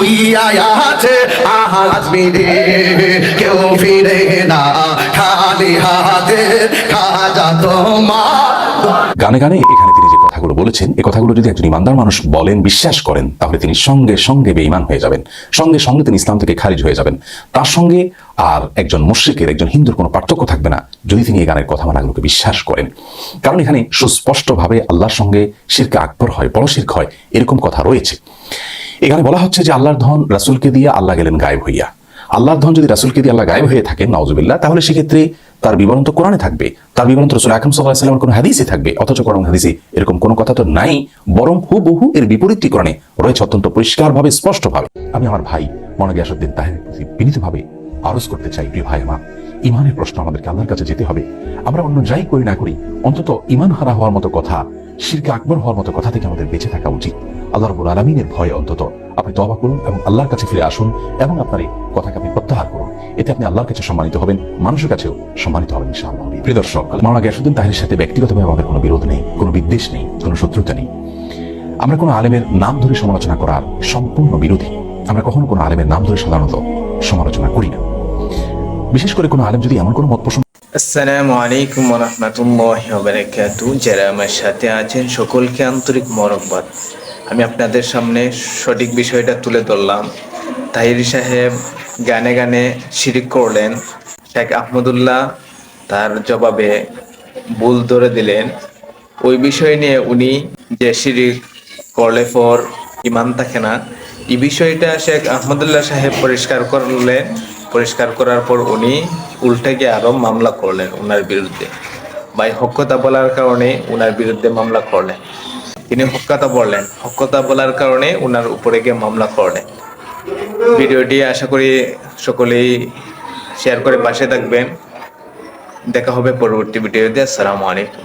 শুইয়া আছে মিলে কেউ ফিরে না খালি হাতে খাজা তোমার। গানে গানে এখানে কথাগুলো বলেছেন এই কথাগুলো যদি একজন ইমানদার মানুষ বলেন, বিশ্বাস করেন, তাহলে তিনি সঙ্গে সঙ্গে বেঈমান হয়ে যাবেন। সঙ্গে সঙ্গে তিনি ইসলাম থেকে খারিজ হয়ে যাবেন। তার সঙ্গে আর একজন মুশ্রিকের, একজন হিন্দুর কোনো পার্থক্য থাকবে না যদি তিনি এই গানের কথামালাগুলোকে বিশ্বাস করেন। কারণ এখানে সুস্পষ্টভাবে আল্লাহর সঙ্গে শিরকে আকবর হয় বড় শির্ক হয়, এরকম কথা রয়েছে। এখানে বলা হচ্ছে যে আল্লাহর ধন রাসূলকে দিয়ে আল্লাহ গেলেন গায়েব হইয়া। আল্লাহর ধন যদি রাসূলকে দিয়ে আল্লাহ গায়েব হয়ে থাকেন নওজুবিল্লাহ তাহলে সেক্ষেত্রে তার বিবরণ তো কোরআনে থাকবে। তার বিবরণ তো রসুল আকরম সাল্লাহ সাল্লামের কোনো হাদিসে থাকবে, অথচ কোরআন হাদিসে এরকম কোনো কথা তো নাই, বরং হুবহু এর বিপরীতটি কোরআনে রয়েছে অত্যন্ত পরিষ্কারভাবে, স্পষ্টভাবে। আমি আমার ভাই মনে গিয়াসুদ্দিন তাহের বিনীতভাবে আরজ করতে চাই, প্রিয় ভাই মা ইমানের প্রশ্ন আমাদেরকে আল্লাহর কাছে যেতে হবে। আমরা অন্য যাই করি না করি, অন্তত ইমান হারা হওয়ার মতো কথা শিরকে আকবর হওয়ার মতো কথা থেকে আমাদের বেঁচে থাকা উচিত। আল্লাহ রবুল আলমিনের ভয়ে অন্তত। আপনি তবা করুন এবং আল্লাহর কাছে ফিরে আসুন এবং আপনার এই কথাকে আপনি প্রত্যাহার করুন। এতে আপনি আল্লাহর কাছে সম্মানিত হবেন, মানুষের কাছেও সম্মানিত হবেন, ইনশাআল্লাহ। প্রিয় দর্শক, মাওলানা গিয়াসুদ্দিন তাহের সাথে ব্যক্তিগতভাবে আমাদের কোনো বিরোধ নেই, কোনো বিদ্বেষ নেই, কোনো শত্রুতা নেই। আমরা কোনো আলেমের নাম ধরে সমালোচনা করার সম্পূর্ণ বিরোধী। আমরা কখনো কোনো আলেমের নাম ধরে সাধারণত সমালোচনা করি না। বিশেষ করে কোনো আলেম যদি এমন কোনো মত পোষণ আসসালামু আলাইকুম রহমতুল্লাহ বারাকাতু যারা আমার সাথে আছেন, সকলকে আন্তরিক মরকবাদ আমি আপনাদের সামনে সঠিক বিষয়টা তুলে ধরলাম। তাহির সাহেব গানে গানে শিরিক করলেন। শেখ আহমদুল্লাহ তার জবাবে ভুল ধরে দিলেন। ওই বিষয় নিয়ে উনি যে শিরিক করলে পর ইমান থাকে না, এই বিষয়টা শেখ আহমদুল্লাহ সাহেব পরিষ্কার করলেন। পরিষ্কার করার পর উনি উল্টে গিয়ে আরও মামলা করলেন ওনার বিরুদ্ধে। ভাই হক্কতা বলার কারণে ওনার বিরুদ্ধে মামলা করলেন। তিনি হক্কতা বললেন। হক্কতা বলার কারণে ওনার উপরে গিয়ে মামলা করলেন। ভিডিওটি আশা করি সকলেই শেয়ার করে পাশে থাকবেন। দেখা হবে পরবর্তী ভিডিওতে। আসসালামু আলাইকুম।